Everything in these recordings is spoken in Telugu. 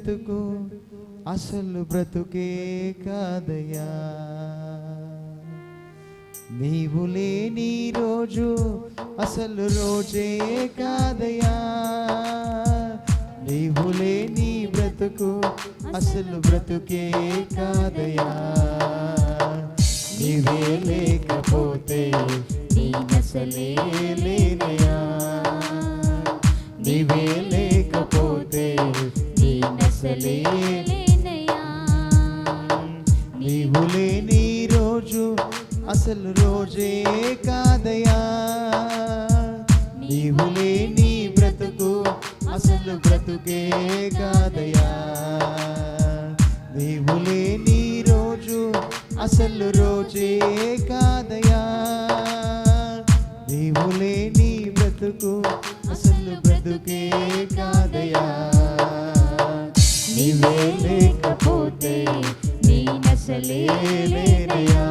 బ్రతుకు అసలు బ్రతుకే కాదయ్యా. నీవు లేని రోజు అసలు రోజే కాదయ్యా. నీవు లేని బ్రతుకు అసలు బ్రతుకే కాదయ్యా. నీవే లేకపోతే నేనసలే లేనయ్యా నీవే లేకపోతే నేనసలే నీవు లేని రోజు అసలు రోజే కాదయా నీవు లేని బ్రతుకు అసలు బ్రతుకే కాదయా నీవు లేని రోజు అసలు రోజే కాదయా నీవు లేని బ్రతుకు అసలు బ్రతుకే కాదయా నీవే లేకపోతే నీ నసలే లేదయా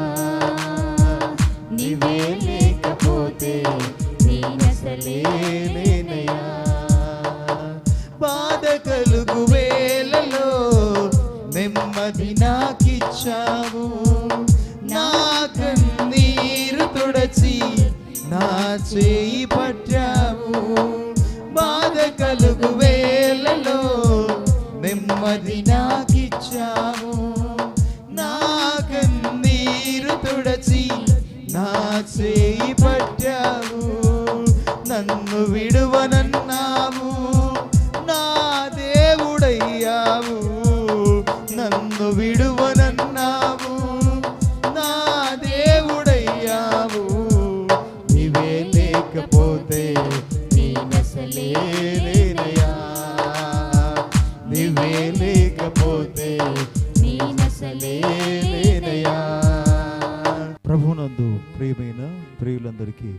ప్రభునందు ప్రియమైన ప్రియులందరికీ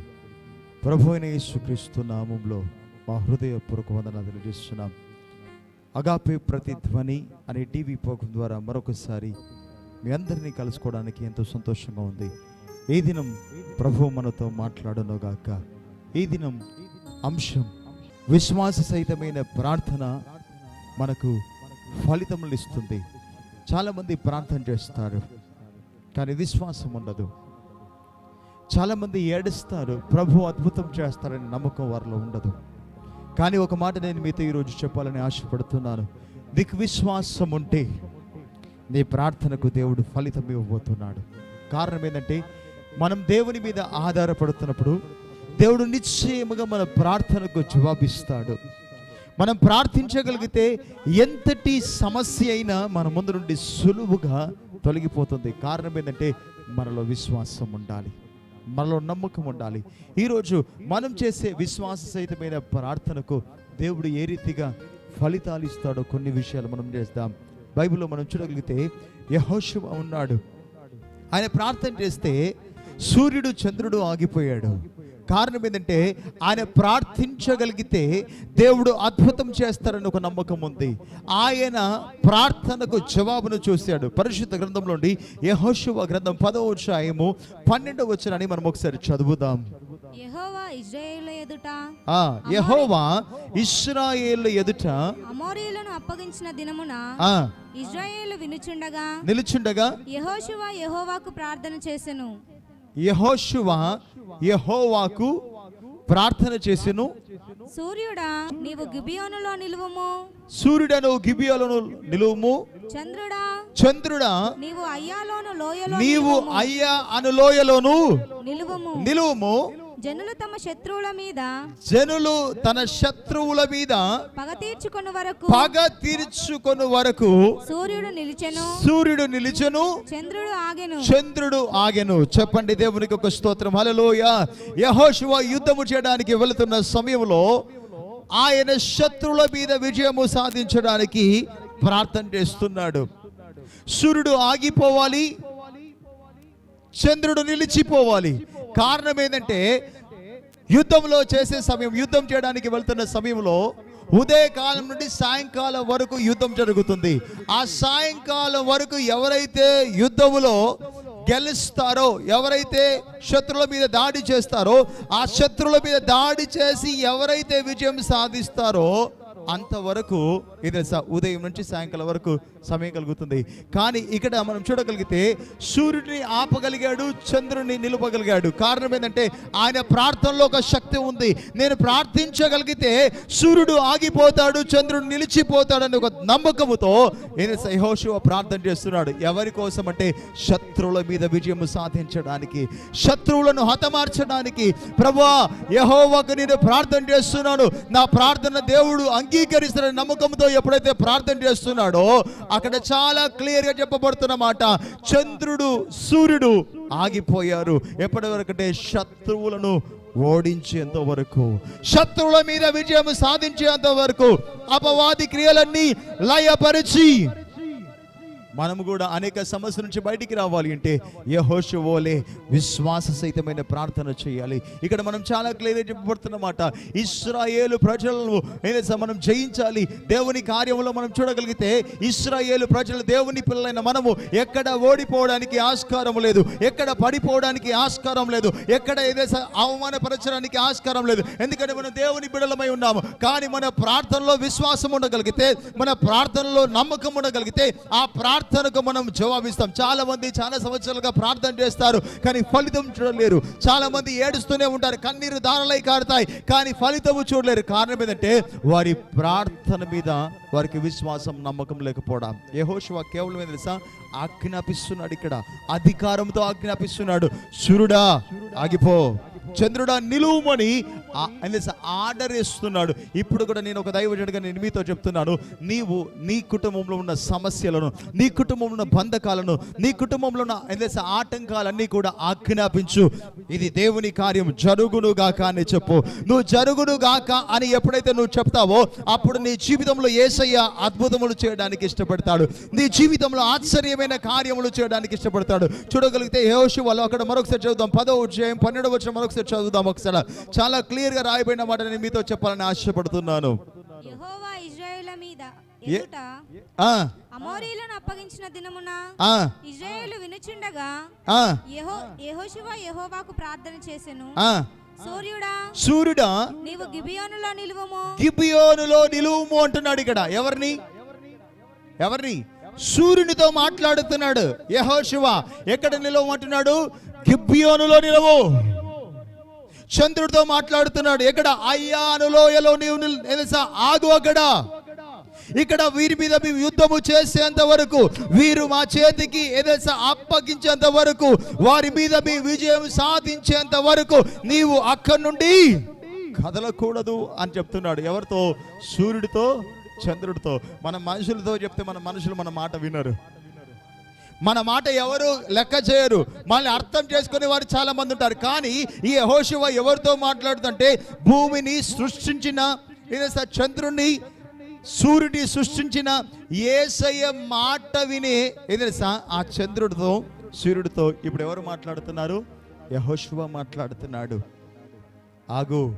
ప్రభు అయిన యేసుక్రీస్తు నామంలో మా హృదయపూర్వక వందనాలు తెలియజేస్తున్నాం. అగాపే ప్రతిధ్వని అనే టీవీ ప్రోగ్రాం ద్వారా మరొకసారి మీ అందరినీ కలుసుకోవడానికి ఎంతో సంతోషంగా ఉంది. ఈ దినం ప్రభు మనతో మాట్లాడనుగాక ఈ దినం అంశం విశ్వాస సహితమైన ప్రార్థన మనకు ఫలితములు ఇస్తుంది. చాలామంది ప్రార్థన చేస్తారు కానీ విశ్వాసం ఉండదు. చాలామంది ఏడుస్తారు ప్రభు అద్భుతం చేస్తారని నమ్మకం వారిలో ఉండదు. కానీ ఒక మాట నేను మీతో ఈరోజు చెప్పాలని ఆశపడుతున్నాను. నీకు విశ్వాసం ఉంటే నీ ప్రార్థనకు దేవుడు ఫలితం ఇవ్వబోతున్నాడు. కారణం ఏంటంటే మనం దేవుని మీద ఆధారపడుతున్నప్పుడు దేవుడు నిశ్చయముగా మన ప్రార్థనకు జవాబిస్తాడు. మనం ప్రార్థించగలిగితే ఎంతటి సమస్య అయినా మన ముందు నుండి సులువుగా తొలగిపోతుంది. కారణం ఏంటంటే మనలో విశ్వాసం ఉండాలి. మనలో నమ్మకం ఉండాలి. ఈరోజు మనం చేసే విశ్వాస సహితమైన ప్రార్థనకు దేవుడు ఏ రీతిగా ఫలితాలు ఇస్తాడో కొన్ని విషయాలు మనం చేస్తాం బైబిల్లో మనం చూడగలిగితే యహోశివ ఉన్నాడు. ఆయన ప్రార్థన చేస్తే సూర్యుడు చంద్రుడు ఆగిపోయాడు. కారణం ఏంటంటే ఆయన ప్రార్థించగలిగితే దేవుడు అద్భుతం చేస్తారని ఒక నమ్మకం ఉంది. ఆయన ప్రార్థనకు జవాబును చూశాడు. పరిశుద్ధ గ్రంథంలోండి యహోశువ గ్రంథం పదవ అధ్యాయము పన్నెండవ వచ్చరాని మనం ఒకసారి చదువుదాం. యెహోవా ఇజ్రాయేలు ఎదుట ఆ యహోవా ఇస్రాయేల్ ఎదుట అమోరీయులను అప్పగించిన దినమున ఆ. ఇజ్రాయేలు వినుచుండగా నిలుచుండగా యెహోషువ యెహోవాకు ప్రార్థన చేసెను. యహోశువ యహోవాకు ప్రార్థన చేసెను. సూర్యుడా నీవు గిబియోనులో నిలువుము. సూర్యుడను గిబియోలను నిలువుము. చంద్రుడా చంద్రుడా నీవు అయ్యాలోను లోయలో నీవు. అయ్యా అనులోయలోను నిలువుము. నిలువుము. జనులు తమ శత్రువుల మీద జనులు తన శత్రువుల మీద పగ తీర్చుకుని వరకు పగ తీర్చుకొని వరకు సూర్యుడు నిలిచెను. సూర్యుడు నిలిచెను. చంద్రుడు ఆగెను. చంద్రుడు ఆగెను. చెప్పండి దేవునికి ఒక స్తోత్రం. హల్లెలూయ. యెహోషువ యుద్ధము చేయడానికి వెళుతున్న సమయంలో ఆయన శత్రువుల మీద విజయము సాధించడానికి ప్రార్థన చేస్తున్నాడు. సూర్యుడు ఆగిపోవాలి. చంద్రుడు నిలిచిపోవాలి. కారణం ఏంటంటే యుద్ధంలో చేసే సమయం యుద్ధం చేయడానికి వెళ్తున్న సమయంలో ఉదయకాలం నుండి సాయంకాలం వరకు యుద్ధం జరుగుతుంది. ఆ సాయంకాలం వరకు ఎవరైతే యుద్ధములో గెలుస్తారో ఎవరైతే శత్రువుల మీద దాడి చేస్తారో ఆ శత్రువుల మీద దాడి చేసి ఎవరైతే విజయం సాధిస్తారో అంతవరకు ఇది ఉదయం నుంచి సాయంకాలం వరకు సమయం కలుగుతుంది. కానీ ఇక్కడ మనం చూడగలిగితే సూర్యుడిని ఆపగలిగాడు చంద్రుడిని నిలుపగలిగాడు. కారణం ఏంటంటే ఆయన ప్రార్థనలో ఒక శక్తి ఉంది. నేను ప్రార్థించగలిగితే సూర్యుడు ఆగిపోతాడు చంద్రుడు నిలిచిపోతాడని ఒక నమ్మకముతో ఈయన యెహోషువ ప్రార్థన చేస్తున్నాడు. ఎవరి కోసం అంటే శత్రువుల మీద విజయం సాధించడానికి శత్రువులను హతమార్చడానికి. ప్రభువా ఒక నేను ప్రార్థన చేస్తున్నాను. నా ప్రార్థన దేవుడు అంగీకరిస్తున్న నమ్మకంతో ఎప్పుడైతే ప్రార్థన చేస్తున్నాడో అక్కడ చాలా క్లియర్గా చెప్పబడుతున్న మాట చంద్రుడు సూర్యుడు ఆగిపోయారు. ఎప్పటి వరకు శత్రువులను ఓడించేంత వరకు శత్రువుల మీద విజయం సాధించేంత వరకు అపవాది క్రియలన్నీ లయపరిచి మనము కూడా అనేక సమస్యల నుంచి బయటికి రావాలి అంటే యహోషువోలే విశ్వాస సహితమైన ప్రార్థన చేయాలి. ఇక్కడ మనం చాలా క్లియర్గా చెప్పబడుతున్నమాట ఇస్రాయేలు ప్రజలను ఏదైతే మనం జయించాలి దేవుని కార్యంలో మనం చూడగలిగితే ఇస్రాయేలు ప్రజలు దేవుని పిల్లలైన మనము ఎక్కడ ఓడిపోవడానికి ఆస్కారం లేదు ఎక్కడ పడిపోవడానికి ఆస్కారం లేదు ఎక్కడ ఏదైతే అవమానపరచడానికి ఆస్కారం లేదు. ఎందుకంటే మనం దేవుని బిడలమై ఉన్నాము. కానీ మన ప్రార్థనలో విశ్వాసం ఉండగలిగితే మన ప్రార్థనలో నమ్మకం ఉండగలిగితే ఆ ప్రార్థనకు మనం జవాబిస్తాం. చాలా మంది చాలా సంవత్సరాలుగా ప్రార్థన చేస్తారు కానీ ఫలితం చూడలేరు. చాలా మంది ఏడుస్తూనే ఉంటారు కన్నీరు దానలై కారుతాయి కానీ ఫలితము చూడలేరు. కారణం ఏంటంటే వారి ప్రార్థన మీద వారికి విశ్వాసం నమ్మకం లేకపోవడం. యెహోషువ కేవలం ఏం తెలుసా? ఆజ్ఞాపిస్తున్నాడు ఇక్కడ. అధికారంతో ఆజ్ఞాపిస్తున్నాడు. సూర్యుడా ఆగిపో. చంద్రుడా నిలువుమని ఆర్డర్ ఇస్తున్నాడు. ఇప్పుడు కూడా నేను ఒక దైవజుడిగా నేను మీతో చెప్తున్నాను. నీవు నీ కుటుంబంలో ఉన్న సమస్యలను నీ కుటుంబంలో ఉన్న బంధకాలను నీ కుటుంబంలో ఉన్న ఆయన ఆటంకాలన్నీ కూడా ఆజ్ఞాపించు. ఇది దేవుని కార్యం. జరుగును గాక అని చెప్పు. నువ్వు జరుగును గాక అని ఎప్పుడైతే నువ్వు చెప్తావో అప్పుడు నీ జీవితంలో ఏసయ్య అద్భుతములు చేయడానికి ఇష్టపడతాడు. నీ జీవితంలో ఆశ్చర్యమైన కార్యములు చేయడానికి ఇష్టపడతాడు. చూడగలిగితే యోషు వాళ్ళు అక్కడ మరొకసారి చదువుతాం పదో అధ్యాయం పన్నెండవ వచ్చిన మరొకసారి చదువుదాం ఒకసారి. చాలా క్లియర్గా రాయబడిన మాట నేను మీతో చెప్పాలని ఆశపడుతున్నాను. మీద అమోరీలను అప్పగించిన దినమున ఆ. ఇజ్రాయేలు వినుచుండగా ఆ. యెహో యెహోషువ యెహోవాకు ప్రార్థన చేసెను. ఆ. సూర్యుడా సూర్యుడా నీవు గిబియోనులో నిలువము. గిబియోనులో నిలువుము అంటున్నాడు ఇక్కడ. ఎవరిని? ఎవరిని? సూర్యునితో మాట్లాడుతున్నాడు యెహోషువ. ఎక్కడ నిలవమంటున్నాడు గిబియోనులో నిలవు. చంద్రుడితో మాట్లాడుతున్నాడు. ఎక్కడ? అయ్యా అనులోయలో నీవు తెలుసా ఆగు అక్కడ. ఇక్కడ వీరి మీద మేము యుద్ధము చేసేంత వరకు వీరు మా చేతికి ఏదైనా అప్పగించేంత వరకు వారి మీద మీ విజయం సాధించేంత వరకు నీవు అక్కడి నుండి కదలకూడదు అని చెప్తున్నాడు. ఎవరితో? సూర్యుడితో? చంద్రుడితో. మన మనుషులతో చెప్తే మన మనుషులు మన మాట వినరు. మన మాట ఎవరు లెక్క చేయరు. మనల్ని అర్థం చేసుకునే వారు చాలా మంది ఉంటారు. కానీ ఈ యహోశివ ఎవరితో మాట్లాడుతుంటే భూమిని సృష్టించిన ఏదైతే చంద్రుణ్ణి సూర్యుడిని సృష్టించిన ఏసయ్య మాట విని ఏదైనా ఆ చంద్రుడితో సూర్యుడితో ఇప్పుడు ఎవరు మాట్లాడుతున్నారు? యహోశివ మాట్లాడుతున్నాడు. ఆగు.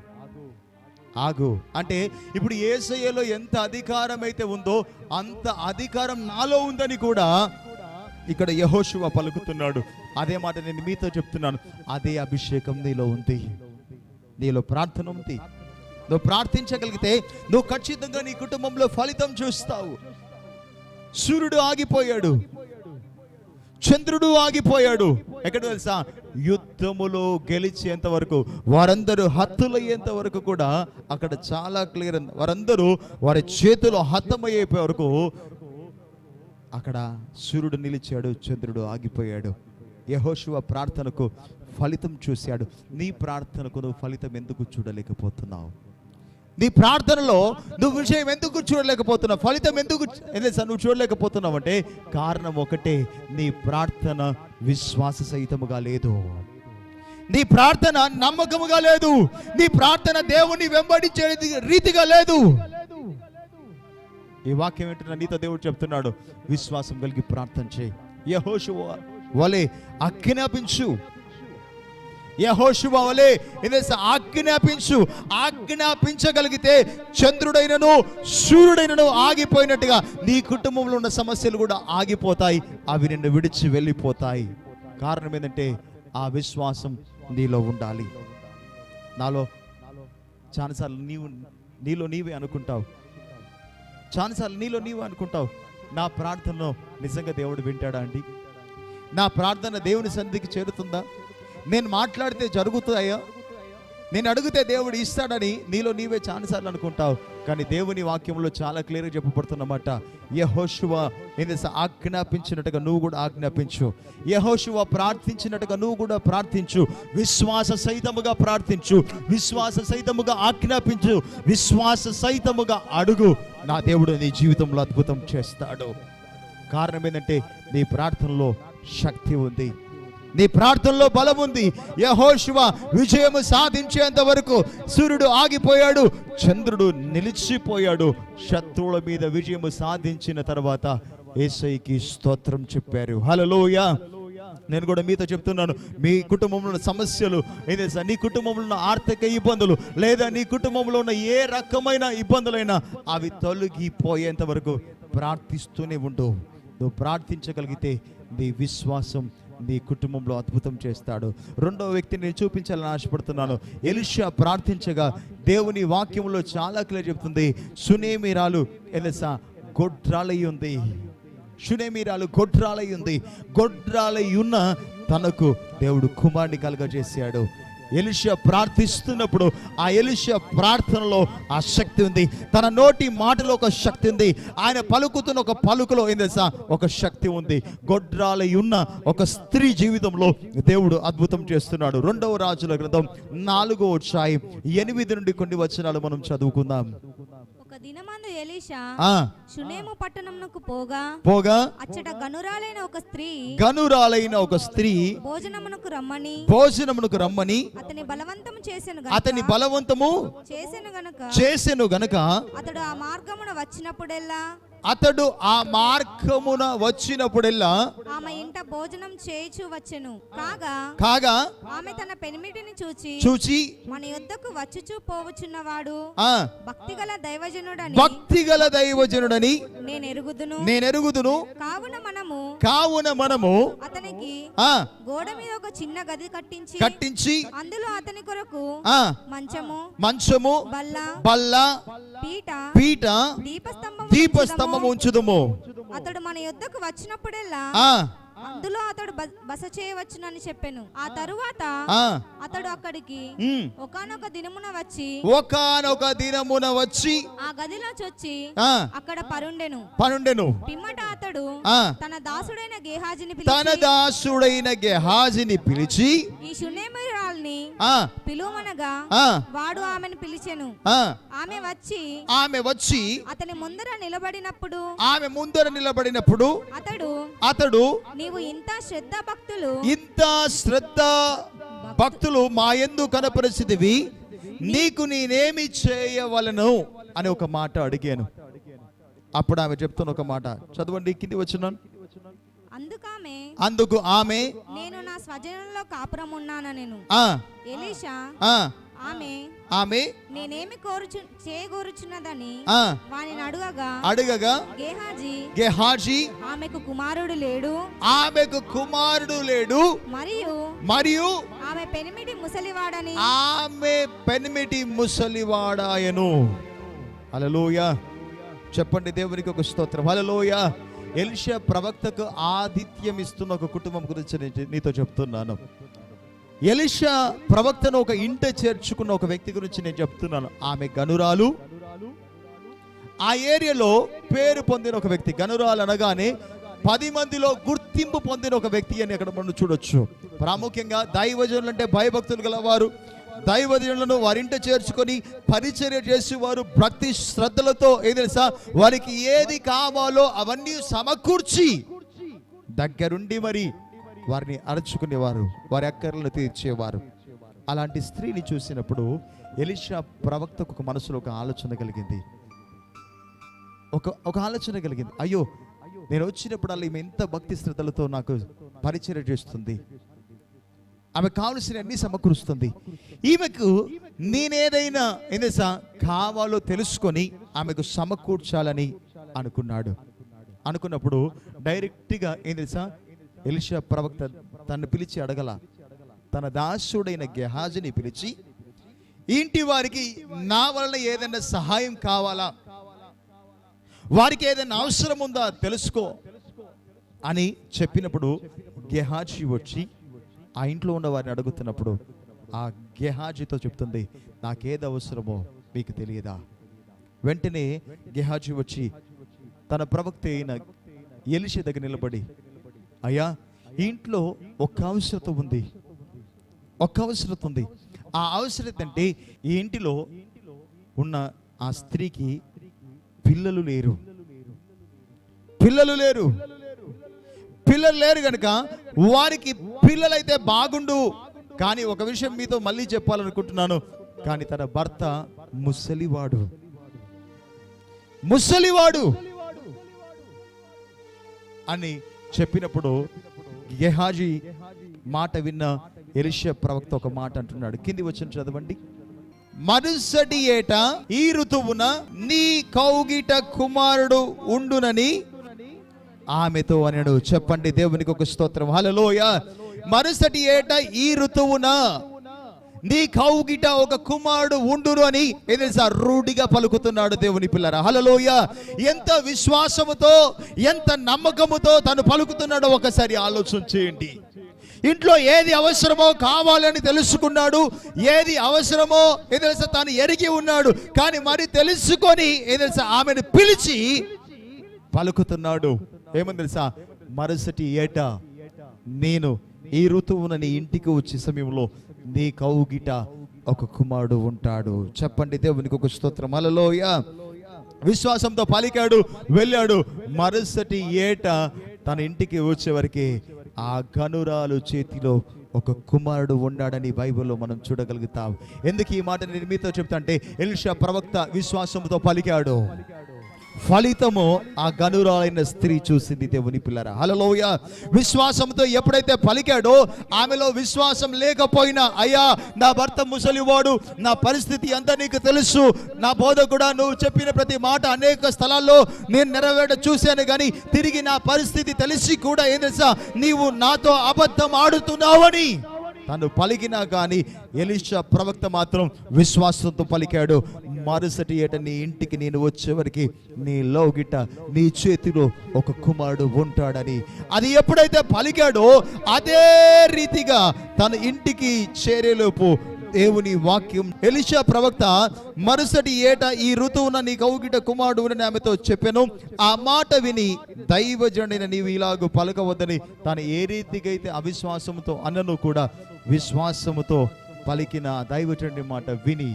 ఆగు. అంటే ఇప్పుడు ఏసయ్యలో ఎంత అధికారం అయితే ఉందో అంత అధికారం నాలో ఉందని కూడా ఇక్కడ యహోశివ పలుకుతున్నాడు. అదే మాట నేను మీతో చెప్తున్నాను. అదే అభిషేకం నీలో ఉంది. నీలో ప్రార్థన ఉంది. నువ్వు ప్రార్థించగలిగితే నువ్వు ఖచ్చితంగా నీ కుటుంబంలో ఫలితం చూస్తావు. సూర్యుడు ఆగిపోయాడు. చంద్రుడు ఆగిపోయాడు. ఎక్కడ తెలుసా? యుద్ధములో గెలిచేంత వరకు వారందరూ హత్తులయ్యేంత వరకు కూడా అక్కడ చాలా క్లియర్ వారందరూ వారి చేతిలో హతమయ్యే వరకు అక్కడ సూర్యుడు నిలిచాడు చంద్రుడు ఆగిపోయాడు. యహోశివ ప్రార్థనకు ఫలితం చూశాడు. నీ ప్రార్థనకు నువ్వు ఫలితం ఎందుకు చూడలేకపోతున్నావు? నీ ప్రార్థనలో నువ్వు విషయం ఎందుకు చూడలేకపోతున్నావు? ఫలితం ఎందుకు సార్ నువ్వు చూడలేకపోతున్నావు అంటే కారణం ఒకటే నీ ప్రార్థన విశ్వాస సహితముగా లేదు. నీ ప్రార్థన నమ్మకముగా లేదు. నీ ప్రార్థన దేవుని వెంబడించే రీతిగా లేదు. ఈ వాక్యం ఏంటంటే నీతో దేవుడు చెప్తున్నాడు విశ్వాసం కలిగి ప్రార్థన చేయి. యహోషువ వలే ఆజ్ఞాపించు. యహోషువ వలే ఆజ్ఞాపించు. ఆజ్ఞాపించగలిగితే చంద్రుడైనను సూర్యుడైనను ఆగిపోయినట్టుగా నీ కుటుంబంలో ఉన్న సమస్యలు కూడా ఆగిపోతాయి అవి నిన్ను విడిచి వెళ్ళిపోతాయి. కారణం ఏంటంటే ఆ విశ్వాసం నీలో ఉండాలి. నాలో చాలాసార్లు నీవు నీలో నీవే అనుకుంటావు. చాలాసార్లు నీలో నీవు అనుకుంటావు నా ప్రార్థనలో నిజంగా దేవుడు వింటాడా అండి? నా ప్రార్థన దేవుని సన్నిధికి చేరుతుందా? నేను మాట్లాడితే జరుగుతాయా? నేను అడిగితే దేవుడు ఇస్తాడని నీలో నీవే చాలాసార్లు అనుకుంటావు కానీ దేవుని వాక్యంలో చాలా క్లియర్గా చెప్పబడుతున్నమాట యహోశువ నేను ఆజ్ఞాపించినట్టుగా నువ్వు కూడా ఆజ్ఞాపించు. యహోశువ ప్రార్థించినట్టుగా నువ్వు కూడా ప్రార్థించు. విశ్వాస సహితముగా ప్రార్థించు. విశ్వాస సహితముగా ఆజ్ఞాపించు. విశ్వాస సహితముగా అడుగు. నా దేవుడు నీ జీవితంలో అద్భుతం చేస్తాడు. కారణం ఏంటంటే నీ ప్రార్థనలో శక్తి ఉంది. నీ ప్రార్థనలో బలం ఉంది. యహోశివ విజయము సాధించేంత వరకు సూర్యుడు ఆగిపోయాడు చంద్రుడు నిలిచిపోయాడు శత్రువుల మీద విజయము సాధించిన తర్వాత ఏసైకి స్తోత్రం చెప్పారు. హలలోయ నేను కూడా మీతో చెప్తున్నాను మీ కుటుంబంలో ఉన్న సమస్యలు ఏదే సార్ నీ కుటుంబంలో ఉన్న ఆర్థిక ఇబ్బందులు లేదా నీ కుటుంబంలో ఉన్న ఏ రకమైన ఇబ్బందులైనా అవి తొలగిపోయేంత వరకు ప్రార్థిస్తూనే ఉండు. నువ్వు ప్రార్థించగలిగితే నీ విశ్వాసం నీ కుటుంబంలో అద్భుతం చేస్తాడు. రెండవ వ్యక్తిని నేను చూపించాలని ఆశపడుతున్నాను. ఎలిషా ప్రార్థించగా దేవుని వాక్యంలో చాలా క్లియర్ చెప్తుంది. సునేమిరాలు ఎలిసా గొడ్రాలై ఉంది. షునేమీరాలు గొడ్రాలై ఉంది. గొడ్రాలై ఉన్న తనకు దేవుడు కుమారుని కలుగజేశాడు. ఎలిషియా ప్రార్థిస్తున్నప్పుడు ఆ ఎలిషియా ప్రార్థనలో ఆ శక్తి ఉంది. తన నోటి మాటలో ఒక శక్తి ఉంది. ఆయన పలుకుతున్న ఒక పలుకులో ఏం తెలుసా? ఒక శక్తి ఉంది. గొడ్రాలై ఉన్న ఒక స్త్రీ జీవితంలో దేవుడు అద్భుతం చేస్తున్నాడు. రెండవ రాజుల గ్రంథం నాలుగో వచ్చాయి ఎనిమిది నుండి కొన్ని వచనాలు మనం చదువుకుందాం. దినమందు ఎలీషా షునేము పట్టణమునకు పోగా పోగా? అచ్చట గనురాలైన ఒక స్త్రీ గనురాలైన ఒక స్త్రీ భోజనమునకు రమ్మని భోజనమునకు రమ్మని అతని బలవంతం చేసెను అతని బలవంతము చేసెను గనుక చేసెను గనక అతడు ఆ మార్గమున వచ్చినప్పుడెల్లా అతడు ఆ మార్గమున వచ్చినప్పుడెల్లా ఆమె ఇంట భోజనం చేయుచు వచ్చెను. కాగా కాగా ఆమె తన పెనిమిటిని చూచి చూచి మన యొద్దకు వచ్చుచూ పోవచున్నవాడు ఆ. భక్తిగల దైవజనుడని భక్తి గల దైవజనుడని నేను ఎరుగుదును నేనెరుగుదును. కావున మనము కావున మనము అతనికి ఆ. గోడ మీద ఒక చిన్న గది కట్టించి కట్టించి అందులో అతని కొరకు ఆ. మంచము మంచము బల్ల బల్ల పీట పీట దీపస్తంభం దీపస్తంభము ఉంచుదుము అతడు మన యొద్దకు వచ్చినప్పుడెల్లా అందులో అతడు బస చేయవచ్చునని చెప్పాను. ఆ తరువాత అతడు అక్కడికి. ఒకానొక దినమున వచ్చి ఒకానొక దినమున వచ్చి ఆ గదిలో చొచ్చి అక్కడ పరుండెను పనుండెను పిమ్మట అతడు తన దాసుడైన గేహాజిని తన పిలిచి దాసుడైన గెహాజిని పిలిచి ఈ శునేమిరాల్ని ఆ. వాడు ఆమెను పిలిచెను. ఆమె వచ్చి ఆమె వచ్చి అతని ముందర నిలబడినప్పుడు ఆమె ముందర నిలబడినప్పుడు అతడు అతడు నీవు ఇంత శ్రద్ధ భక్తులు. ఇంత శ్రద్ధ భక్తులు మా ఎందు కనపరిచితివి నీకు నేనేమి చేయవలను అని ఒక మాట అడిగాను. అప్పుడు ఆమె చెప్తున్న ఒక మాట చదవండి కింది వచ్చినాను అందుకామె అందుకు ఆమె నేను నా స్వజనంలో కాపురం ఉన్నాన నేను ఆ ఎలీషా ఆ. ఆమె ఆమె నేనేమి కోరుచు చేయగోరుచున్నదని ఆ. వానిని అడుగగా అడగగా గేహాజీ గెహాజీ ఆమెకు కుమారుడు లేడు. ఆమెకు కుమారుడు లేడు. మరియు మరియు ఆమె పెనిమిటి ముసలివాడని ఆమె పెనిమిటి ముసలివాడాయను. హల్లెలూయ. చెప్పండి దేవునికి ఒక స్తోత్రం. హల్లెలూయ. ఎలిషా ప్రవక్తకు ఆతిథ్యం ఇస్తున్న ఒక కుటుంబం గురించి నీతో చెప్తున్నాను. ఎలిషా ప్రవక్తను ఒక ఇంట చేర్చుకున్న ఒక వ్యక్తి గురించి నేను చెప్తున్నాను. ఆమె గనురాలు. ఆ ఏరియాలో పేరు పొందిన ఒక వ్యక్తి. గనురాలు అనగానే పది మందిలో గుర్తింపు పొందిన ఒక వ్యక్తి అని అక్కడ మనం చూడొచ్చు. ప్రాముఖ్యంగా దైవజనులు అంటే భయభక్తులు గలవారు. దైవజనులను వారింట చేర్చుకొని పరిచర్య చేసేవారు. భక్తి శ్రద్ధలతో ఏది తెలుసా? వారికి ఏది కావాలో అవన్నీ సమకూర్చి దగ్గరుండి మరి వారిని అరచుకునేవారు వారి అక్కర్లను తీర్చేవారు. అలాంటి స్త్రీని చూసినప్పుడు ఎలిషా ప్రవక్తకు ఒక మనసులో ఒక ఆలోచన కలిగింది. ఒక ఒక ఆలోచన కలిగింది. అయ్యో నేను వచ్చినప్పుడల్లా ఈమె ఎంత భక్తి శ్రద్ధలతో నాకు పరిచయం చేస్తుంది. ఆమె కావలసిన అన్ని సమకూరుస్తుంది. ఈమెకు నేనేదైనా ఏదైనా కావాలో తెలుసుకొని ఆమెకు సమకూర్చాలని అనుకున్నాడు. అనుకున్నప్పుడు డైరెక్ట్గా ఏం తెలుసా ఎలిషా ప్రవక్త తను పిలిచి అడగల. తన దాసుడైన గెహాజిని పిలిచి ఇంటి వారికి నా వలన ఏదైనా సహాయం కావాలా? వారికి ఏదైనా అవసరం ఉందా? తెలుసుకో. అని చెప్పినప్పుడు గెహాజీ వచ్చి ఆ ఇంట్లో ఉన్న వారిని అడుగుతున్నప్పుడు ఆ గెహాజీతో చెప్తుంది నాకేది అవసరమో మీకు తెలియదా? వెంటనే గెహాజీ వచ్చి తన ప్రవక్త అయిన ఎలిష దగ్గర నిలబడి అయ్యా ఇంట్లో ఒక అవసరత ఉంది. ఒక అవసరత ఉంది. ఆ అవసరత అంటే ఈ ఇంటిలో ఉన్న ఆ స్త్రీకి పిల్లలు లేరు. పిల్లలు లేరు. పిల్లలు లేరు కనుక వారికి పిల్లలైతే బాగుండు. కానీ ఒక విషయం మీతో మళ్ళీ చెప్పాలనుకుంటున్నాను. కానీ తన భర్త ముసలివాడు. ముసలివాడు అని చెప్పినప్పుడు గెహాజీ మాట విన్న ఎలిష ప్రవక్త ఒక మాట అంటున్నాడు. కింది వచ్చిన చదవండి. మరుసటి ఏట ఈ ఋతువున నీ కౌగిట కుమారుడు ఉండునని ఆమెతో అనడు చెప్పండి దేవునికి ఒక స్తోత్రం. హలలోయ మరుసటి ఏట ఈ ఋతువున నీ కౌగిట ఒక కుమారుడు ఉండును అని ఏదైనా రూఢిగా పలుకుతున్నాడు దేవుని పిల్లర. హలలోయ ఎంత విశ్వాసముతో ఎంత నమ్మకముతో తను పలుకుతున్నాడో ఒకసారి ఆలోచన చేయండి. ఇంట్లో ఏది అవసరమో కావాలని తెలుసుకున్నాడు ఏది అవసరమో ఏది తెలుసా? తాను ఎరిగి ఉన్నాడు కానీ మరి తెలుసుకొని ఏదైనా తెలుసా? ఆమెను పిలిచి పలుకుతున్నాడు. ఏమని తెలుసా? మరుసటి ఏటా నేను ఈ ఋతువున నీ ఇంటికి వచ్చే సమయంలో నీ కౌగిట ఒక కుమారుడు ఉంటాడు. చెప్పండి దేవునికి ఒక స్తోత్రం. అలలోయ విశ్వాసంతో పలికాడు వెళ్ళాడు. మరుసటి ఏట తన ఇంటికి వచ్చేవరికి ఆ గనురాలు చేతిలో ఒక కుమారుడు ఉన్నాడని బైబిల్లో మనం చూడగలుగుతాం. ఎందుకు ఈ మాట నేను మీతో చెప్తా అంటే ఎలిషా ప్రవక్త విశ్వాసంతో పలికాడు. ఫలితము ఆ గనురాలైన స్త్రీ చూసింది దేవుని పిల్లర. హలలోయ విశ్వాసంతో ఎప్పుడైతే పలికాడో ఆమెలో విశ్వాసం లేకపోయినా అయ్యా నా భర్త ముసలివాడు నా పరిస్థితి అంతా నీకు తెలుసు నా బోధ కూడా నువ్వు చెప్పిన ప్రతి మాట అనేక స్థలాల్లో నేను నెరవేర చూశాను కానీ తిరిగి నా పరిస్థితి తెలిసి కూడా ఏం తెలుసా? నీవు నాతో అబద్ధం ఆడుతున్నావని. తను పలికినా కానీ ఎలిషా ప్రవక్త మాత్రం విశ్వాసంతో పలికాడు. మరుసటి ఏట నీ ఇంటికి నేను వచ్చేవరికి నీ లోగిట నీ చేతిలో ఒక కుమారుడు ఉంటాడని. అది ఎప్పుడైతే పలికాడో అదే రీతిగా తన ఇంటికి చేరేలోపు దేవుని వాక్యం. ఎలిషా ప్రవక్త మరుసటి ఏట ఈ ఋతువున నీ కౌగిట కుమారుడు అని ఆమెతో చెప్పాను. ఆ మాట విని దైవజనుడైన నీవు ఇలాగ పలకవద్దని తాను ఏ రీతికైతే అవిశ్వాసంతో అన్నను కూడా విశ్వాసముతో పలికిన ఆ దైవజనుడి మాట విని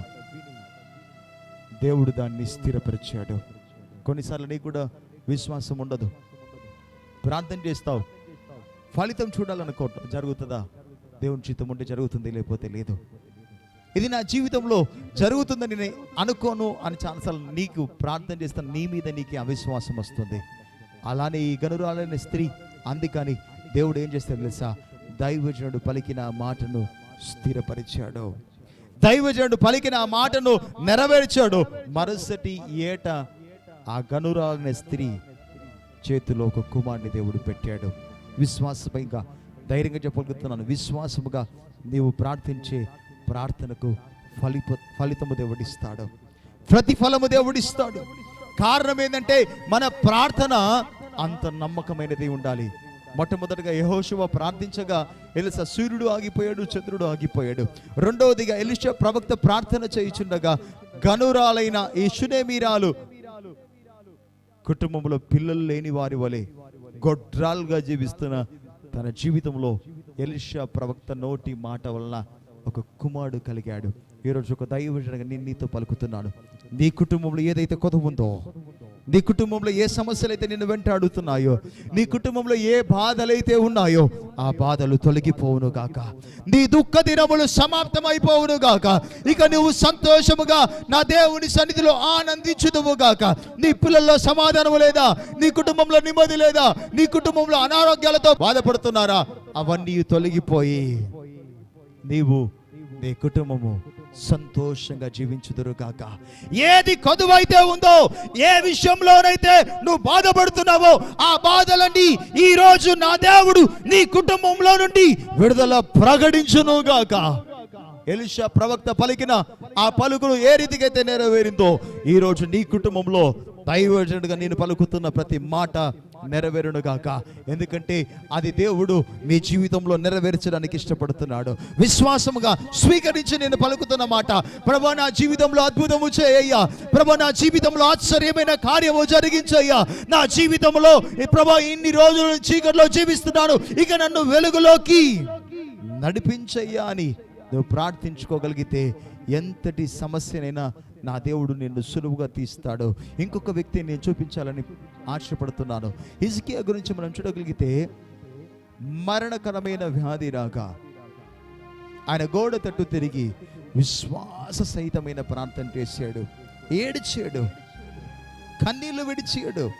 దేవుడు దాన్ని స్థిరపరిచాడు. కొన్నిసార్లు నీకు కూడా విశ్వాసం ఉండదు. ప్రార్థన చేస్తావు. ఫలితం చూడాలనుకో జరుగుతుందా? దేవుని చిత్తం ఉంటే జరుగుతుంది లేకపోతే లేదు. ఇది నా జీవితంలో జరుగుతుందని నేను అనుకోను అని చాలాసార్లు నీకు ప్రార్థన చేస్తాను నీ మీద నీకు అవిశ్వాసం వస్తుంది. అలానే ఈ గనురాలైన స్త్రీ అందుకని దేవుడు ఏం చేస్తాడు తెలుసా? దైవజనుడు పలికిన మాటను స్థిరపరిచాడు. దైవజనుడు పలికిన ఆ మాటను నెరవేర్చాడు. మరుసటి ఏట ఆ గనురాలైన స్త్రీ చేతిలో ఒక కుమారుని దేవుడు పెట్టాడు. విశ్వాసంగా ధైర్యంగా చెప్పగలుగుతున్నాను. విశ్వాసముగా నీవు ప్రార్థించే ప్రార్థనకు ఫలిప ఫలితము దేవుడిస్తాడు. ప్రతిఫలము దేవుడిస్తాడు. కారణం ఏంటంటే మన ప్రార్థన అంత నమ్మకమైనది ఉండాలి. మొట్టమొదటిగా యహోశివ ప్రార్థించగా ఎలిసా సూర్యుడు ఆగిపోయాడు చంద్రుడు ఆగిపోయాడు. రెండవదిగా ఎలిషా ప్రవక్త ప్రార్థన చేయుచుండగా గనురాలైన ఈ శునేమీరాలు కుటుంబంలో పిల్లలు లేని వారి వలె గొడ్రాలుగా జీవిస్తున్న తన జీవితంలో ఎలిషా ప్రవక్త నోటి మాట వలన ఒక కుమారుడు కలిగాడు. ఈరోజు ఒక దైవజనగా నేను నీతో పలుకుతున్నాను. నీ కుటుంబంలో ఏదైతే కొదవ ఉందో నీ కుటుంబంలో ఏ సమస్యలు అయితే నిన్ను వెంటాడుతున్నాయో నీ కుటుంబంలో ఏ బాధలైతే ఉన్నాయో ఆ బాధలు తొలగిపోవును గాక. నీ దుఃఖ దినములు సమాప్తమైపోవును గాక. ఇక నువ్వు సంతోషముగా నా దేవుని సన్నిధిలో ఆనందించుదువు గాక. నీ పిల్లల్లో సమాధానము లేదా? నీ కుటుంబంలో నెమ్మది లేదా? నీ కుటుంబంలో అనారోగ్యాలతో బాధపడుతున్నారా? అవన్నీ తొలగిపోయి నీవు నీ కుటుంబము సంతోషంగా జీవించుదురు కాక ఏది కొదువైతే ఉందో ఏ విషయంలోనైతే నువ్వు బాధపడుతున్నావో ఆ బాధలన్నీ ఈ రోజు నా దేవుడు నీ కుటుంబంలో నుండి విడుదల ప్రకటించును గాక. ఎలిషా ప్రవక్త పలికిన ఆ పలుకులు ఏ రీతికైతే నెరవేరిందో ఈ రోజు నీ కుటుంబంలో దైవజనుడిగా నేను పలుకుతున్న ప్రతి మాట నెరవేరును గాక ఎందుకంటే అది దేవుడు మీ జీవితంలో నెరవేర్చడానికి ఇష్టపడుతున్నాడు. విశ్వాసముగా స్వీకరించి నేను పలుకుతున్న మాట ప్రభా నా జీవితంలో అద్భుతము చేయయ్యా. ప్రభా నా జీవితంలో ఆశ్చర్యమైన కార్యము జరిగించయ్యా. నా జీవితంలో ప్రభా ఇన్ని రోజులు చీకట్లో జీవిస్తున్నాను. ఇక నన్ను వెలుగులోకి నడిపించయ్యా అని నువ్వు ప్రార్థించుకోగలిగితే ఎంతటి సమస్యనైనా నా దేవుడు నిన్ను సులువుగా తీస్తాడు. ఇంకొక వ్యక్తి నేను చూపించాలని ఆశపడుతున్నాను. హిజ్కియా గురించి మనం చూడగలిగితే మరణకరమైన వ్యాధి రాక ఆయన గోడ తట్టు తిరిగి విశ్వాస సహితమైన ప్రాంతం చేశాడు. ఏడిచాడు. కన్నీళ్ళు విడిచాడు.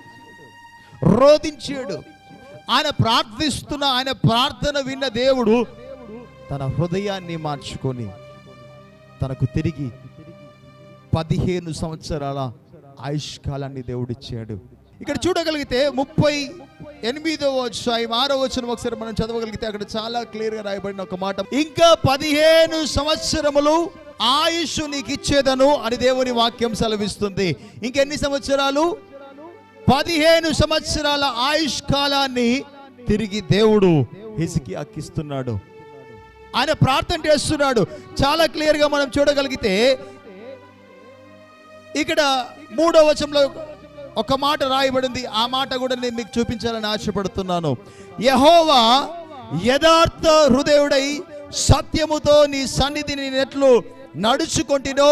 రోధించాడు. ఆయన ప్రార్థిస్తున్న ఆయన ప్రార్థన విన్న దేవుడు తన హృదయాన్ని మార్చుకొని తనకు తిరిగి పదిహేను సంవత్సరాల ఆయుష్కాలాన్ని దేవుడిచ్చాడు. ఇక్కడ చూడగలిగితే ముప్పై ఎనిమిదో అధ్యాయం ఆరో వచ్చిన ఒకసారి మనం చదవగలిగితే అక్కడ చాలా క్లియర్గా రాయబడిన ఒక మాట. ఇంకా పదిహేను సంవత్సరములు ఆయుష్ నీకు ఇచ్చేదను అని దేవుని వాక్యం సెలవిస్తుంది. ఇంకెన్ని సంవత్సరాలు? పదిహేను సంవత్సరాల ఆయుష్ కాలాన్ని తిరిగి దేవుడు హిసికి అక్కిస్తున్నాడు ఆయన ప్రార్థన చేస్తున్నాడు. చాలా క్లియర్గా మనం చూడగలిగితే ఇక్కడ మూడో వచనంలో ఒక మాట రాయబడింది. ఆ మాట కూడా నేను మీకు చూపించాలని ఆశపడుతున్నాను. యహోవా యథార్థ హృదయుడై సత్యముతో నీ సన్నిధిని నెట్లు నడుచుకొంటినో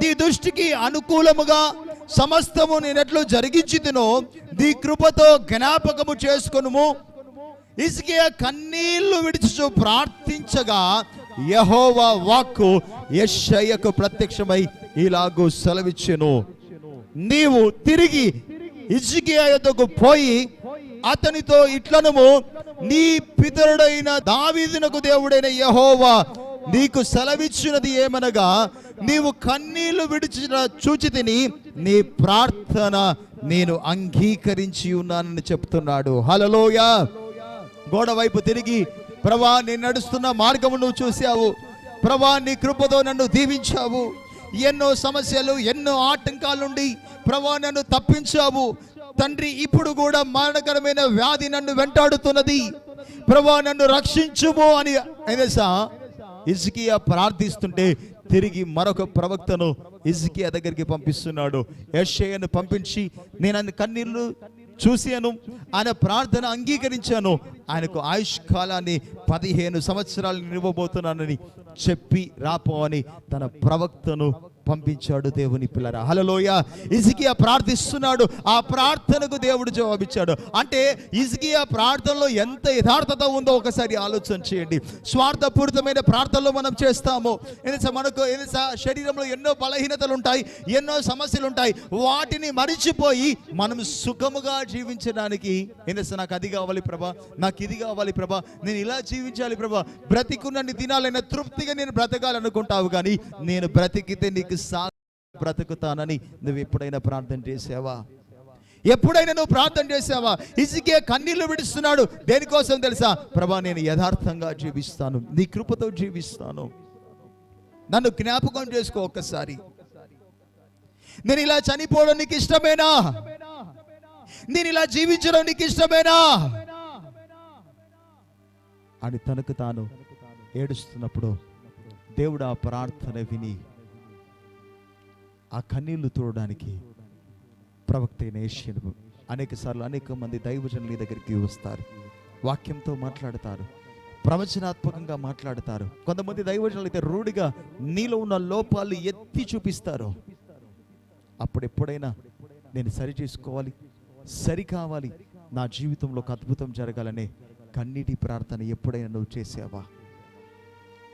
నీ దృష్టికి అనుకూలముగా సమస్తము నేనెట్లు జరిగించితినో నీ కృపతో జ్ఞాపకము చేసుకొనుము. ఇసుకే కన్నీళ్ళు విడిచు ప్రార్థించగా యహోవా వాక్కు యశయ్యకు ప్రత్యక్షమై ఇలాగూ సెలవిచ్చెను. నీవు తిరిగి ఇజ్కియా యొద్దకు పోయి అతనితో ఇట్లనము నీ పితరుడైన దావీదునకు దేవుడైన యహోవా నీకు సెలవిచ్చినది ఏమనగా నీవు కన్నీళ్ళు విడిచిన చూచితిని నీ ప్రార్థన నేను అంగీకరించి ఉన్నానని చెప్తున్నాడు. హలలోయ గోడ వైపు తిరిగి ప్రభా నేను నడుస్తున్న మార్గము నువ్వు చూశావు. ప్రభా నీ కృపతో నన్ను దీవించావు. ఎన్నో సమస్యలు ఎన్నో ఆటంకాల నుండి ప్రభా నన్ను తప్పించావు. తండ్రి ఇప్పుడు కూడా మరణకరమైన వ్యాధి నన్ను వెంటాడుతున్నది. ప్రభా నన్ను రక్షించుము అని అనేసా ఇజ్కియా ప్రార్థిస్తుంటే తిరిగి మరొక ప్రవక్తను ఇజ్కియా దగ్గరికి పంపిస్తున్నాడు. యెషయను పంపించి నేను కన్నీళ్ళు చూశాను. ఆయన ప్రార్థన అంగీకరించాను. ఆయనకు ఆయుష్ కాలాన్ని పదిహేను సంవత్సరాలు ఇవ్వబోతున్నానని చెప్పి రాపో అని తన ప్రవక్తను పంపించాడు దేవుని పిల్లర. హలలోయ ఇజికియా ప్రార్థిస్తున్నాడు. ఆ ప్రార్థనకు దేవుడు జవాబిచ్చాడు. అంటే ఇజికియా ప్రార్థనలో ఎంత యథార్థత ఉందో ఒకసారి ఆలోచన చేయండి. స్వార్థపూరితమైన ప్రార్థనలు మనం చేస్తాము. ఎందుకంటే మనకు శరీరంలో ఎన్నో బలహీనతలు ఉంటాయి ఎన్నో సమస్యలు ఉంటాయి వాటిని మరిచిపోయి మనం సుఖముగా జీవించడానికి ఎందుకంటే నాకు అది కావాలి ప్రభా నాకు ఇది కావాలి ప్రభా నేను ఇలా జీవించాలి ప్రభా బ్రతికున్నన్ని దినాలైన తృప్తిగా నేను బ్రతకాలనుకుంటావు కానీ నేను బ్రతికితే నీకు సా బ్రతుకుతానని నువ్వు ఎప్పుడైనా ప్రార్థన చేసావా? ఎప్పుడైనా నువ్వు ప్రార్థన చేసావా? ఇసుకే కన్నీళ్ళు విడుస్తున్నాడు. దేనికోసం తెలుసా? ప్రభా నేను యథార్థంగా జీవిస్తాను. నీ కృపతో జీవిస్తాను. నన్ను జ్ఞాపకం చేసుకో ఒక్కసారి. నేను ఇలా చనిపోవడం నీకు ఇష్టమేనా? నేను ఇలా జీవించడం నీకు ఇష్టమేనా? అని తనకు తాను ఏడుస్తున్నప్పుడు దేవుడు ఆ ప్రార్థన విని ఆ కన్నీళ్ళు తోడడానికి ప్రవక్త అయిన ఏషియను అనేక సార్లు అనేక మంది దైవజనులు నీ దగ్గరికి వస్తారు. వాక్యంతో మాట్లాడతారు. ప్రవచనాత్మకంగా మాట్లాడతారు. కొంతమంది దైవజనులు అయితే రూఢిగా నీలో ఉన్న లోపాలు ఎత్తి చూపిస్తారు. అప్పుడు ఎప్పుడైనా నేను సరి చేసుకోవాలి సరి కావాలి నా జీవితంలో ఒక అద్భుతం జరగాలనే కన్నీటి ప్రార్థన ఎప్పుడైనా నువ్వు చేసావా?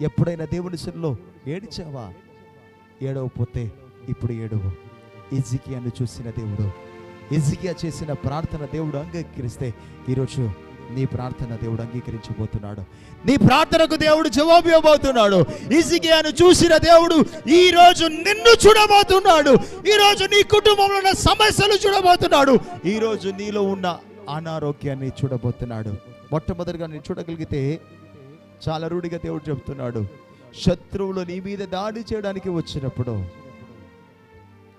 ఎప్పుడైనా దేవుని సరిలో ఏడిచావా? ఏడవపోతే ఇప్పుడు ఏడవు ఇజికియాను చూసిన దేవుడు ఇజికియా చేసిన ప్రార్థన దేవుడు అంగీకరిస్తే ఈరోజు నీ ప్రార్థన దేవుడు అంగీకరించబోతున్నాడు. నీ ప్రార్థనకు దేవుడు జవాబు ఇవ్వబోతున్నాడు. ఇసికియాను చూసిన దేవుడు ఈ రోజు నిన్ను చూడబోతున్నాడు. ఈ రోజు నీ కుటుంబంలో ఉన్న సమస్యలు చూడబోతున్నాడు. ఈ రోజు నీలో ఉన్న అనారోగ్యాన్ని చూడబోతున్నాడు. మొట్టమొదటిగా నేను చూడగలిగితే చాలా రూఢిగా దేవుడు చెబుతున్నాడు శత్రువులు నీ మీద దాడి చేయడానికి వచ్చినప్పుడు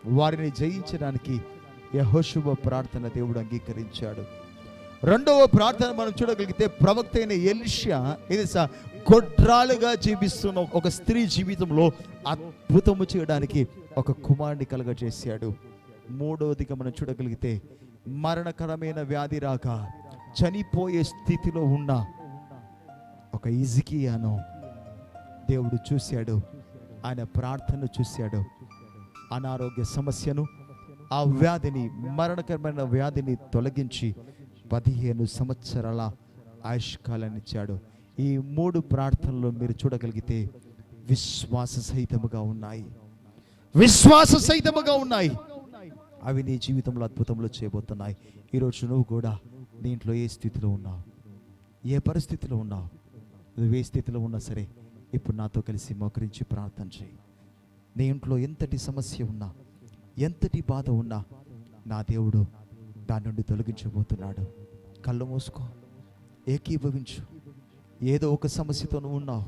వారిని జయించడానికి యహోశుభ ప్రార్థన దేవుడు అంగీకరించాడు. రెండవ ప్రార్థన మనం చూడగలిగితే ప్రవక్త అయిన ఎలిషా ఇది స- గొడ్రాలుగా జీవిస్తున్న ఒక స్త్రీ జీవితంలో అద్భుతము చేయడానికి ఒక కుమారుని కలగజేశాడు. మూడవదిగా మనం చూడగలిగితే మరణకరమైన వ్యాధి రాక చనిపోయే స్థితిలో ఉన్న ఒక ఇజికియాను దేవుడు చూశాడు. ఆయన ప్రార్థన చూశాడు. అనారోగ్య సమస్యను ఆ వ్యాధిని మరణకరమైన వ్యాధిని తొలగించి పదిహేను సంవత్సరాల ఆయుష్కాలాన్ని ఇచ్చాడు. ఈ మూడు ప్రార్థనలు మీరు చూడగలిగితే విశ్వాస సహితముగా ఉన్నాయి. విశ్వాస సహితముగా ఉన్నాయి. అవి నీ జీవితంలో అద్భుతంలో చేయబోతున్నాయి. ఈరోజు నువ్వు కూడా దీంట్లో ఏ స్థితిలో ఉన్నావు ఏ పరిస్థితిలో ఉన్నావు నువ్వు ఏ స్థితిలో ఉన్నా సరే ఇప్పుడు నాతో కలిసి మోకరించి ప్రార్థన చేయి. నీ ఇంట్లో ఎంతటి సమస్య ఉన్నా ఎంతటి బాధ ఉన్నా నా దేవుడు దాని నుండి తొలగించబోతున్నాడు. కళ్ళు మూసుకో ఏకీభవించు. ఏదో ఒక సమస్యతో నువ్వు ఉన్నావు.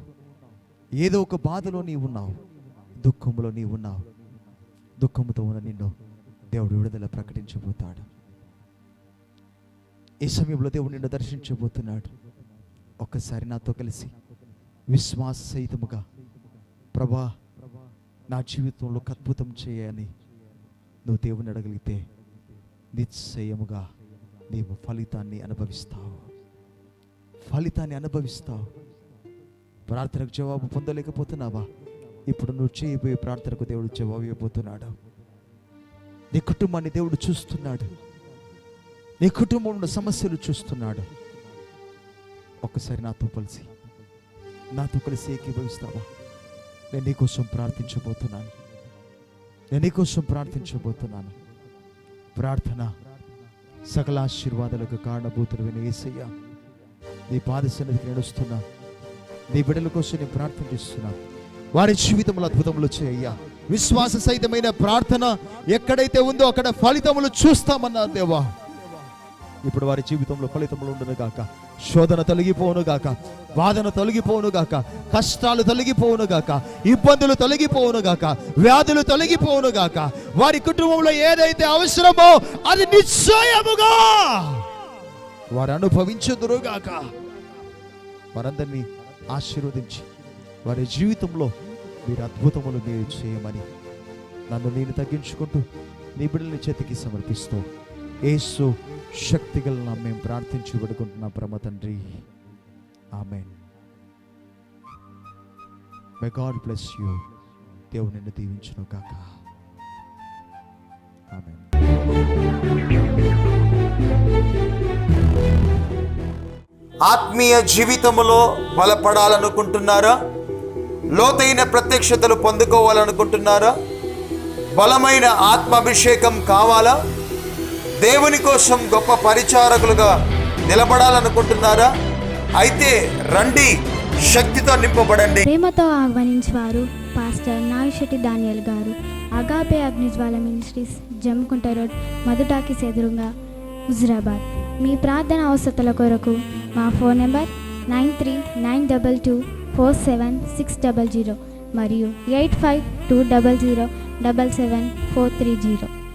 ఏదో ఒక బాధలో నీవు ఉన్నావు. దుఃఖంలో నీవు ఉన్నావు. దుఃఖంతో ఉన్న నిన్ను దేవుడు విడుదల ప్రకటించబోతాడు. ఈ సమయంలో దేవుడు నిన్ను దర్శించబోతున్నాడు. ఒక్కసారి నాతో కలిసి విశ్వాస సహితముగా ప్రభా నా జీవితంలో ఒక అద్భుతం చేయని నువ్వు దేవుని అడగలిగితే నిశ్చయముగా నీవు ఫలితాన్ని అనుభవిస్తావు. ఫలితాన్ని అనుభవిస్తావు. ప్రార్థనకు జవాబు పొందలేకపోతున్నావా? ఇప్పుడు నువ్వు చేయబోయే ప్రార్థనకు దేవుడు జవాబు ఇవ్వబోతున్నాడు. నీ కుటుంబాన్ని దేవుడు చూస్తున్నాడు. నీ కుటుంబంలో సమస్యలు చూస్తున్నాడు. ఒక్కసారి నాతో కలిసి నాతో కలిసి ఏకీభవిస్తావా? నేను నీకోసం ప్రార్థించబోతున్నాను. నేను నీకోసం ప్రార్థించబోతున్నాను. ప్రార్థన సకల ఆశీర్వాదాలకు కారణభూతులు విని ఏసయ్యా. నీ పాద సన్నిధికి నడుస్తున్నా నీ బిడ్డల కోసం నేను ప్రార్థన చేస్తున్నా. వారి జీవితంలో అద్భుతములు చేయ్యా విశ్వాస సహితమైన ప్రార్థన ఎక్కడైతే ఉందో అక్కడ ఫలితములు చూస్తామన్నా దేవా. ఇప్పుడు వారి జీవితంలో ఫలితములు ఉండను కాక శోధన తొలగిపోవును గాక. వాదన తొలగిపోవును గాక. కష్టాలు తొలగిపోవును గాక. ఇబ్బందులు తొలగిపోవును గాక. వ్యాధులు తొలగిపోవును గాక. వారి కుటుంబంలో ఏదైతే అవసరమో అది నిశ్చయముగా వారు అనుభవించుదురు గాక. వారందరినీ ఆశీర్వదించి వారి జీవితంలో మీరు అద్భుతములు మీరు చేయమని నన్ను నేను తగ్గించుకుంటూ నీ బిడ్డల్ని చేతికి సమర్పిస్తూ ఏసు శక్తిగలను మేము ప్రార్థించి పెడుకుంటున్నాం ప్రమ తండ్రి. ఆమె మే గాడ్ బ్లెస్ యూ దేవుని నిన్ను దీవించును కాక ఆమె ఆత్మీయ జీవితములో బలపడాలనుకుంటున్నారా? లోతైన ప్రత్యక్షతలు పొందుకోవాలనుకుంటున్నారా? బలమైన ఆత్మాభిషేకం కావాలా? దేవుని కోసం గొప్ప పరిచారకులుగా నిలబడాలనుకుంటున్నారా? అయితే రండి శక్తితో నింపబడండి. ప్రేమతో ఆహ్వానించేవారు pastor Nagashetti Daniel garu Agape Agnijwala ministries Jammikunta road మధుటాకిస్ ఎదురుగా హుజరాబాద్. మీ ప్రార్థన అవసరతల కొరకు మా phone number nine three nine double two four seven six double zero మరియు eight five two double zero double seven four three zero.